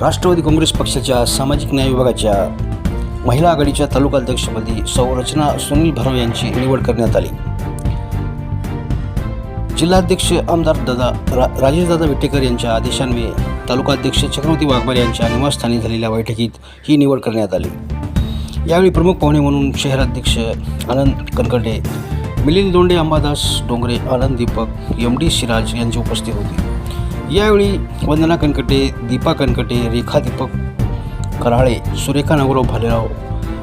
राष्ट्रवादी काँग्रेस पक्षाच्या सामाजिक न्याय विभागाच्या महिला आघाडीच्या तालुकाध्यक्षपदी अध्यक्षपदी संरचना सुनील भरव यांची निवड करण्यात आली. जिल्हाध्यक्ष आमदार दादा रा राजेशदादा विटेकर यांच्या आदेशान्वये तालुकाध्यक्ष चक्रवर्ती वाघमारे यांच्या निवासस्थानी झालेल्या बैठकीत ही निवड करण्यात आली. यावेळी प्रमुख पाहुणे म्हणून शहराध्यक्ष आनंद कनकटे मिलिंद दोंडे अंबादास डोंगरे आनंद दीपक एम डी सिराज यांची उपस्थित होती. यावेळी वंदना कनकटे दीपा कनकटे रेखा दीपक कराळे सुरेखा नागोराव भालेराव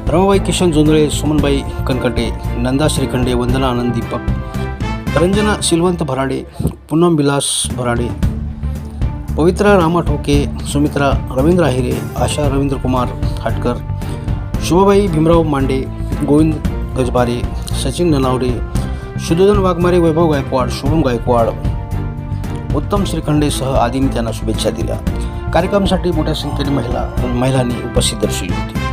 रमाबाई किशन जोंधळे सुमनबाई कनकटे नंदा श्रीखंडे वंदना आनंद दीपक रंजना सिलवंत भराडे पूनम विलास भराडे पवित्रा रामा ठोके सुमित्रा रवींद्र आहिरे आशा रवींद्र कुमार हाटकर शुभबाई भीमराव मांडे गोविंद गजबारे सचिन ननावरे शुद्धोधन वाघमारे वैभव गायकवाड शुभम गायकवाड उत्तम श्रीखंडेसह आदींनी त्यांना शुभेच्छा दिल्या. कार्यक्रमासाठी मोठ्या संख्येने महिला महिलांनी उपस्थित दर्शवली होती.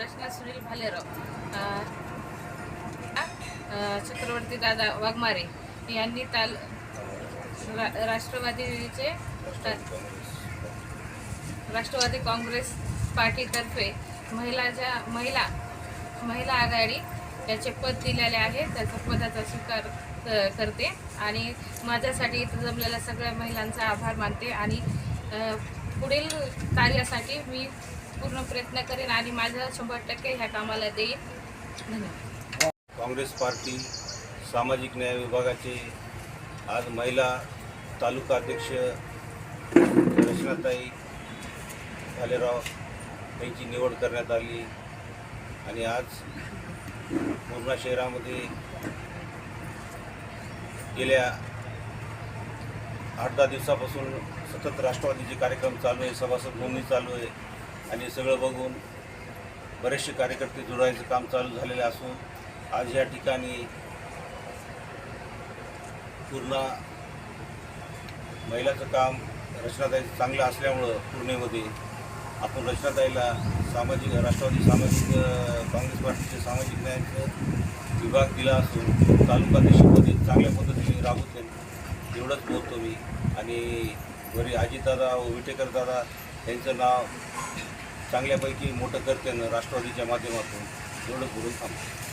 रचना सुनील भालेराव. चक्रवर्ती दादा वाघमारे यांनी ताल रा- राष्ट्रवादीचे राष्ट्रवादी काँग्रेस पार्टीतर्फे महिलाच्या महिला महिला आघाडी याचे पद दिलेले आहे. त्याचा पदाचा स्वीकार करते आणि माझ्यासाठी इथं जमलेल्या सगळ्या महिलांचा आभार मानते आणि पुढील कार्यासाठी मी पूर्ण प्रयत्न करेन आणि माझं शंभर टक्के ह्या कामाला देईन. धन्यवाद. काँग्रेस पार्टी सामाजिक न्याय विभागाचे आज महिला तालुका अध्यक्ष रचनाताई भालेराव यांची निवड करण्यात आली. आणि आज पूर्णा शहरामध्ये गेल्या आठ दहा दिवसापासून सतत राष्ट्रवादीचे कार्यक्रम चालू आहे सभासद नोंदणी चालू आहे. आणि सगळं बघून बरेचसे कार्यकर्ते जोडायचं काम चालू झालेलं असून आज या ठिकाणी पूर्ण महिलाचं काम रचनाताई चांगलं असल्यामुळं पूर्णेमध्ये आपण रचनाताईला सामाजिक राष्ट्रवादी सामाजिक काँग्रेस पार्टीचे सामाजिक न्यायाचं विभाग दिला असून तालुका देशामध्ये चांगल्या पद्धतीने राबवते एवढंच बोलतो मी. आणि वरी आजीदादा व विटेकर दादा यांचं नाव चांगल्यापैकी मोठं करते राष्ट्रवादीच्या माध्यमातून. एवढं करून थांबतो